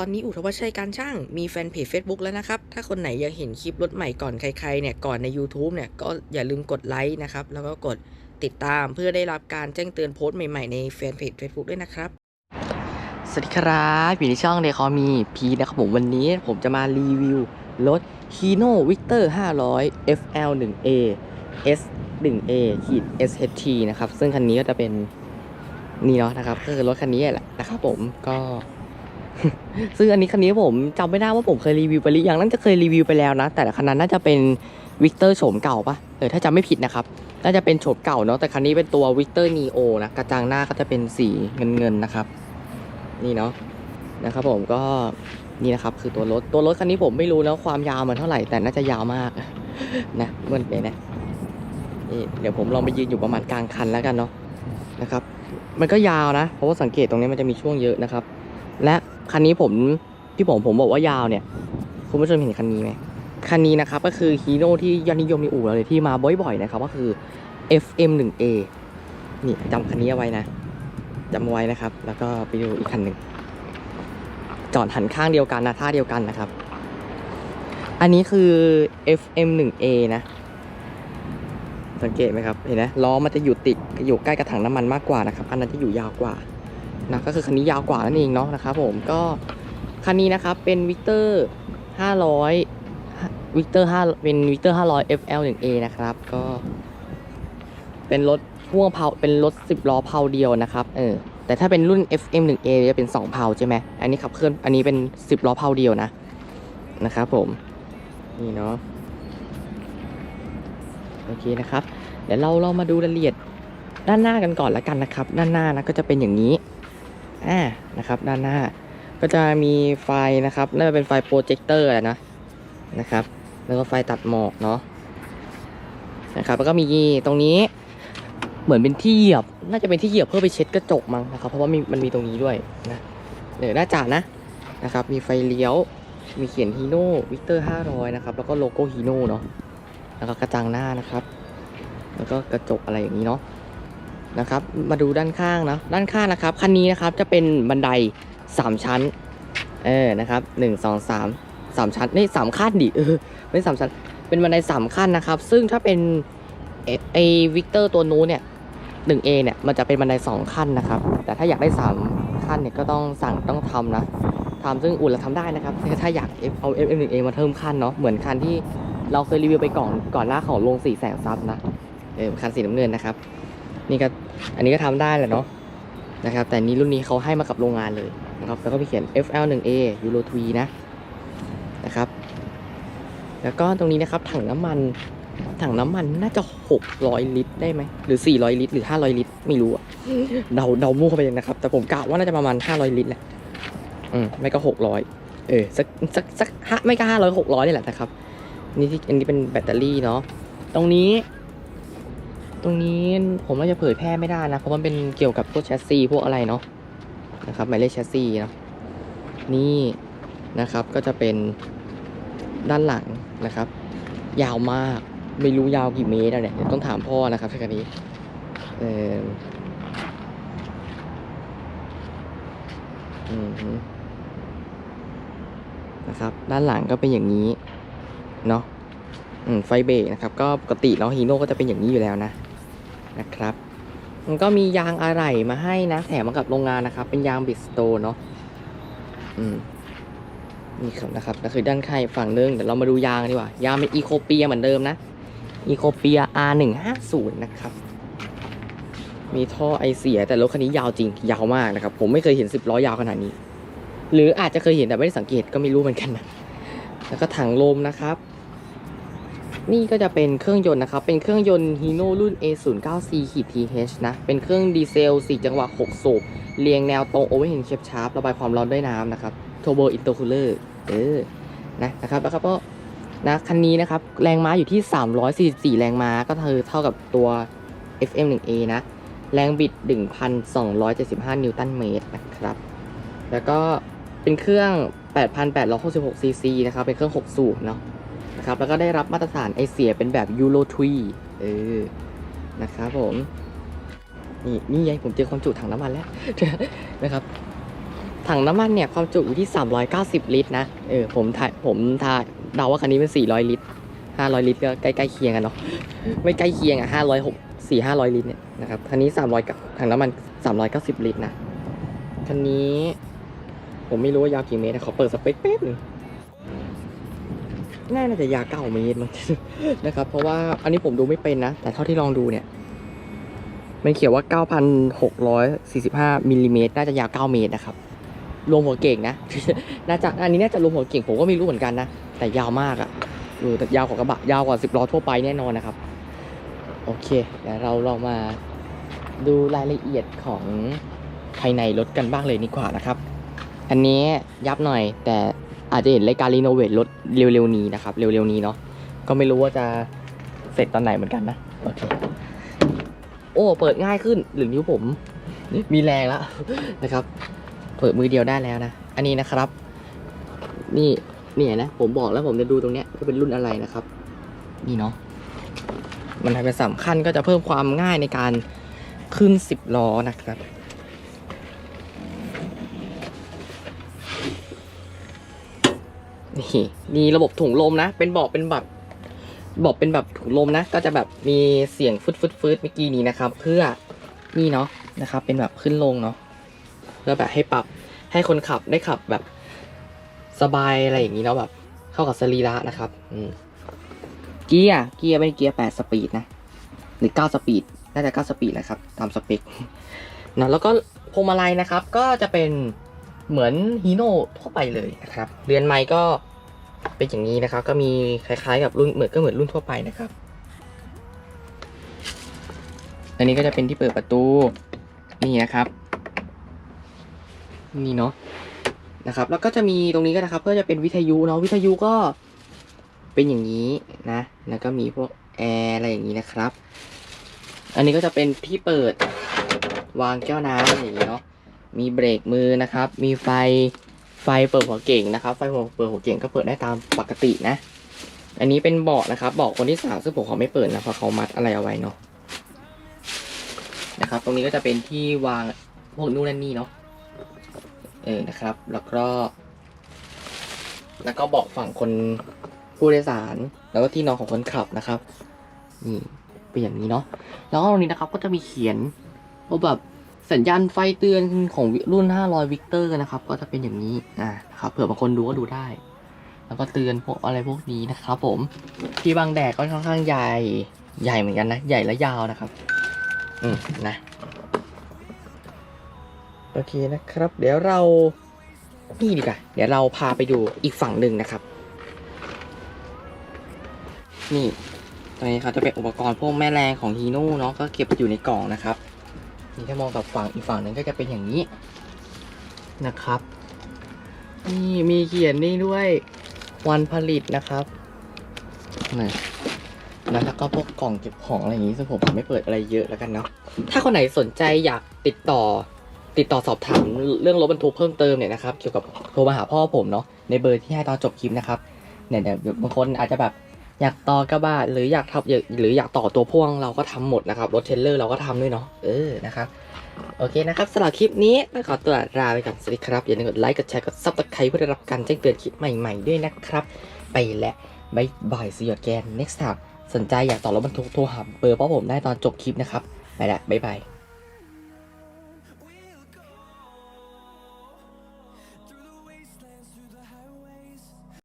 ตอนนี้อุทวัชชัยการช่างมีแฟนเพจ Facebook แล้วนะครับ ถ้าคนไหนยากเห็นคลิปรถใหม่ก่อนใครๆเนี่ยก่อนใน YouTube เนี่ยก็อย่าลืมกดไลค์นะครับ แล้วก็กดติดตามเพื่อได้รับการแจ้งเตือนโพสต์ใหม่ๆในแฟนเพจ Facebook ด้วยนะครับ สวัสดีครับอยู่ในช่องเดคอมีพีนะครับผมวันนี้ผมจะมารีวิวรถ Hino Victor 500 FL 1A S 1A ขีด SHT นะครับ ซึ่งคันนี้ก็จะเป็นนี่เนาะนะครับก็คือรถคันนี้แหละนะครับผมก็ ซึ่งอันนี้คันนี้ผมจำไม่ได้ว่าผมเคยรีวิวไปหรือยังน่าจะเคยรีวิวไปแล้วนะ แต่คันนั้นน่าจะเป็นวิกเตอร์โฉมเก่าปะเออถ้าจำไม่ผิดนะครับ น่าจะเป็นโฉมเก่าเนาะแต่คันนี้เป็นตัววิกเตอร์นีโอนะกระจังหน้าก็จะเป็นสีเงินเงินนะครับ นี่เนาะนะครับผมก็นี่นะครับคือตัวรถตัวรถคันนี้ผมไม่รู้นะความยาวมันเท่าไหร่แต่น่าจะยาวมากนะเมื่อไหร่นะนี่เดี๋ยวผมลองไปยืนอยู่ประมาณกลางคันแล้วกันเนาะนะครับ มันก็ยาวนะ เพราะว่าสังเกตตรงนี้มันจะมีช่วงเยอะนะครับ และคันนี้ผมที่ผมผมบอกว่ายาวเนี่ย คุณผู้ชมเห็นคันนี้ไหมคันนี้นะครับก็คือฮีโน่ที่ยอดนิยมในอู่เราเลยที่มาบ่อยๆนะครับก็คือ FM 1A นี่จำคันนี้เอาไว้นะจำเอาไว้นะครับ แล้วก็ไปดูอีกคันหนึ่งจอดหันข้างเดียวกันนะท่าเดียวกันนะครับ อันนี้คือ FM 1A นะสังเกตไหมครับเห็นไหมล้อมันจะอยู่ติดอยู่ใกล้กระถังน้ำมันมากกว่านะครับ อันนั้นจะอยู่ยาวกว่า นะก็คือคันนี้ยาวกว่านั่นเองเนาะนะครับผมก็คันนี้นะครับเป็นวิกเตอร์500วิกเตอร์5เป็นวิกเตอร์500 FL 1A นะครับก็เป็นรถพ่วงเพาเป็นรถ 10 ล้อเพาเดียวนะครับเออแต่ถ้าเป็นรุ่น FM 1A จะเป็น 2เพาใช่ไหมอันนี้ขับเคลื่อนอันนี้เป็น 10 ล้อเพาเดียวนะนะครับผมนี่เนาะโอเคนะครับ เดี๋ยวเราเรามาดูรายละเอียดด้านหน้ากันก่อนละกันนะครับ ด้านหน้านะก็จะเป็นอย่างนี้ อ่านะครับด้านหน้าก็จะมีไฟนะครับน่าจะเป็นไฟโปรเจคเตอร์แหละนะนะครับ แล้วก็ไฟตัดหมอกเนาะนะครับแล้วก็มีตรงนี้เหมือนเป็นที่เหยียบ น่าจะเป็นที่เหยียบเพื่อไปเช็ดกระจกมั้งนะครับ เพราะว่ามีมันมีตรงนี้ด้วยนะเดี๋ยวหน้าจานะนะครับ มีไฟเลี้ยว มีเขียนฮีโน่วิกเตอร์500นะครับ แล้วก็โลโก้ฮีโน่เนาะแล้วก็กระจังหน้านะครับ แล้วก็กระจกอะไรอย่างนี้เนาะ นะครับ มาดูด้านข้างนะด้านข้างนะครับคันนี้นะครับจะเป็นบันได 3 ชั้นเออนะครับหนึ่งสองสามสามชั้นนี่สามขั้นดิเออไม่ใช่สามชั้นเป็นบันไดสามขั้นนะครับ ซึ่งถ้าเป็นเอไอวิกเตอร์ตัวนู้นเนี่ยหนึ่งเอเนี่ยมันจะเป็นบันไดสองขั้นนะครับ แต่ถ้าอยากได้สามขั้นเนี่ยก็ต้องสั่งต้องทำนะทำซึ่งอุ่นเราทำได้นะครับแต่ถ้าอยากเอา F M 1 A มาเพิ่มขั้นเนาะเหมือนคันที่เราเคยรีวิวไปก่อนก่อนหน้าของลงสี่แสงซับนะเออคันสีน้ำเงินนะครับ นี่ก็อันนี้ก็ทำได้แหละเนาะนะครับ แต่นี้รุ่นนี้เขาให้มากับโรงงานเลยนะครับแล้วก็มีเขียน FL 1A Euro 3นะนะครับ แล้วก็ตรงนี้นะครับถังน้ำมันถังน้ำมันน่าจะ 600 ลิตรได้ไหมหรือ 400 ลิตร หรือ 500 ลิตร ไม่รู้อะเดาเดามั่วไปเลยนะครับ แต่ผมกะว่าน่าจะประมาณ 500 ลิตรแหละอืมไม่ก็ 600 เออสักสักสักห้าไม่ก็500 600นี่แหละนะครับ นี่ที่อันนี้เป็นแบตเตอรี่เนาะตรงนี้ ตรงนี้ผมว่าจะเผยแพร่ไม่ได้นะ เพราะมันเป็นเกี่ยวกับพวกแชสซีพวกอะไรเนาะนะครับหมายเลขแชสซีเนาะนี่นะครับก็จะเป็นด้านหลังนะครับ ยาวมากไม่รู้ยาวกี่เมตรอะเนี่ยต้องถามพ่อนะครับคันนี้เอออืมนะครับ ด้านหลังก็เป็นอย่างนี้ เนาะ ไฟเบรกนะครับ ก็ปกติแล้วฮีโน่ก็จะเป็นอย่างนี้อยู่แล้วนะนะครับ มันก็มียางอะไหล่มาให้นะแถมมากับโรงงานนะครับ เป็นยางบิสโตเนาะอืมนี่ครับนะครับก็คือด้านข้างฝั่งนึงเดี๋ยวเรามาดูยางดีกว่ายางเป็นอีโคเปียเหมือนเดิมนะอีโคเปีย R150 นะครับ มีท่อไอเสียแต่รถคันนี้ยาวจริง ยาวมากนะครับ ผมไม่เคยเห็น 10 ล้อยาวขนาดนี้ หรืออาจจะเคยเห็นแต่ไม่ได้สังเกตก็ไม่รู้เหมือนกันนะแล้วก็ถังลมนะครับ นี่ก็จะเป็นเครื่องยนต์นะครับ เป็นเครื่องยนต์ Hino รุ่น A09C TH นะ เป็นเครื่องดีเซล 4 จังหวะ 6 สูบ เรียงแนวตรง Overhead Shape Shaft ระบายความร้อนด้วยน้ำนะครับ Turbo Intercooler เลอร์เออ นะนะครับ แล้วก็นะคันนี้นะครับ แรงม้าอยู่ที่ 344 แรงม้า ก็คือเท่ากับตัว FM1A นะ แรงบิด 1,275 นิวตันเมตรนะครับ แล้วก็เป็นเครื่อง 8,866ซีซีนะครับ เป็นเครื่อง 6 สูบเนาะ นะครับแล้วก็ได้รับมาตรฐานไอเสียเป็นแบบยูโรทรีเออนะครับผมนี่นี่ไงผมเจอความจุถังน้ำมันแล้วนะครับถังน้ำมันเนี่ยความจุอยู่ที่ 390 ลิตรนะเออผมทายผมทายเดาว่าคันนี้เป็น 400 ลิตร 500 ลิตรก็ใกล้ๆเคียงกันเนาะไม่ใกล้เคียงอะ506 4 500 ลิตรเนี่ยนะครับคันนี้ 300กับถังน้ำมัน 390 ลิตรนะคันนี้ ผมไม่รู้ว่ายาวกี่เมตรนะขอเปิดสเปคแป๊บนึง น่าจะยาว9เมตรมั้งนะครับ เพราะว่าอันนี้ผมดูไม่เป็นนะ แต่เท่าที่ลองดูเนี่ย มันเขียนว่า 9,645มิลลิเมตรน่าจะยาว 9 เมตรนะครับ รวมหัวเก่งนะ น่าจะอันนี้น่าจะรวมหัวเก่งผมก็ไม่รู้เหมือนกันนะ แต่ยาวมากอะเออแต่ยาวกว่ากระบะยาวกว่า 10ล้อทั่วไปแน่นอนนะครับ โอเคเดี๋ยวเราลองมาดูรายละเอียดของภายในรถกันบ้างเลยดีกว่านะครับ อันนี้ยับหน่อยแต่ อาจจะเห็นรายการรีโนเวทรถเร็วๆนี้นะครับ เร็วๆนี้เนาะก็ไม่รู้ว่าจะเสร็จตอนไหนเหมือนกันนะโอเคโอ้เปิดง่ายขึ้นหรือนิ้วผม มีแรงแล้วนะครับ เปิดมือเดียวได้แล้วนะอันนี้นะครับ นี่นี่นะผมบอกแล้วผมจะดูตรงเนี้ยว่าเป็นรุ่นอะไรนะครับ นี่เนาะมันทำเป็นสำคัญก็จะเพิ่มความง่ายในการขึ้นสิบล้อนะครับ นี่มีระบบถุงลมนะ เป็นบอกเป็นแบบบอกเป็นแบบถุงลมนะ ก็จะแบบมีเสียงฟึดฟึดฟึดเมื่อกี้นี้นะครับ เพื่อนี่เนาะนะครับ เป็นแบบขึ้นลงเนาะเพื่อแบบให้ปรับให้คนขับได้ขับแบบสบายอะไรอย่างนี้เนาะแบบ เข้ากับสรีระนะครับอืมเกียร์เกียร์เป็นเกียร์แปดสปีดนะหรือเก้าสปีดน่าจะเก้าสปีดนะครับตามสเปคนะแล้วก็พวงมาลัยนะครับ ก็จะเป็นเหมือนฮีโน่ทั่วไปเลยนะครับเรือนไม้ก็ เป็นอย่างนี้นะครับ ก็มีคล้าย ๆ กับรุ่นเหมือนก็เหมือนรุ่นทั่วไปนะครับ อันนี้ก็จะเป็นที่เปิดประตูนี่นะครับ นี่เนาะนะครับ แล้วก็จะมีตรงนี้ก็นะครับก็จะเป็นวิทยุเนาะวิทยุก็เป็นอย่างนี้นะ แล้วก็มีพวกแอร์อะไรอย่างนี้นะครับ อันนี้ก็จะเป็นที่เปิดวางแก้วน้ำอย่างนี้เนาะมีเบรกมือนะครับ มีไฟ ไฟเปิดหัวเก่งนะครับ ไฟหัวเปิดหัวเก่งก็เปิดได้ตามปกตินะ อันนี้เป็นเบาะนะครับเบาะคนที่สามซึ่งผมเขอไม่เปิดนะเพราะเขามัดอะไรเอาไว้เนาะนะครับ ตรงนี้ก็จะเป็นที่วางพวกนู่นนั่นนี่เนาะเออนะครับ แล้วก็ แล้วก็เบาะฝั่งคนผู้โดยสาร แล้วก็ที่นอนของคนขับนะครับนี่เป็นอย่างนี้เนาะแล้วก็ตรงนี้นะครับก็จะมีเขียนว่าแบบ สัญญาณไฟเตือนของรุ่น 500 วิกเตอร์นะครับ ก็จะเป็นอย่างนี้อ่านะครับเผื่อบางคนดูก็ดูได้ แล้วก็เตือนพวกอะไรพวกนี้นะครับผมที่บางแดดก็ค่อนข้างใหญ่ใหญ่เหมือนกันนะ ใหญ่และยาวนะครับ อืมนะ โอเคนะครับ เดี๋ยวเรานี่ดีกว่า เดี๋ยวเราพาไปดูอีกฝั่งหนึ่งนะครับ นี่ตรงนี้ครับจะเป็นอุปกรณ์พวกแม่แรงของฮีโน่เนาะก็เก็บอยู่ในกล่องนะครับ นี่ถ้ามองกับฝั่งอีกฝั่งหนึ่งก็จะเป็นอย่างนี้นะครับ นี่มีเขียนนี่ด้วยวันผลิตนะครับนี่แล้วก็พวกกล่องเก็บของอะไรอย่างนี้ซึ่งผมไม่เปิดอะไรเยอะแล้วกันเนาะถ้าคนไหนสนใจอยากติดต่อติดต่อสอบถามเรื่องรถบรรทุกเพิ่มเติมเนี่ยนะครับเกี่ยวกับโทรมาหาพ่อผมเนาะในเบอร์ที่ให้ตอนจบคลิปนะครับเนี่ยเดี๋ยวบางคนอาจจะแบบ อยากต่อกระบะหรืออยากทำอยากหรืออยากต่อตัวพ่วงเราก็ทำหมดนะครับรถเทรลเลอร์เราก็ทำด้วยเนาะเออนะครับโอเคนะครับสำหรับคลิปนี้ต้องขอตัวลาไปก่อนสวัสดีครับ อย่าลืมกดไลค์กดแชร์กดซับสไครต์เพื่อได้รับการแจ้งเตือนคลิปใหม่ ๆ ด้วยนะครับ ไปและบายบายสยดแกน next time สนใจอยากต่อรถบรรทุกโทรหาเบอร์พ่อผมได้ตอนจบคลิปนะครับไปละบายบาย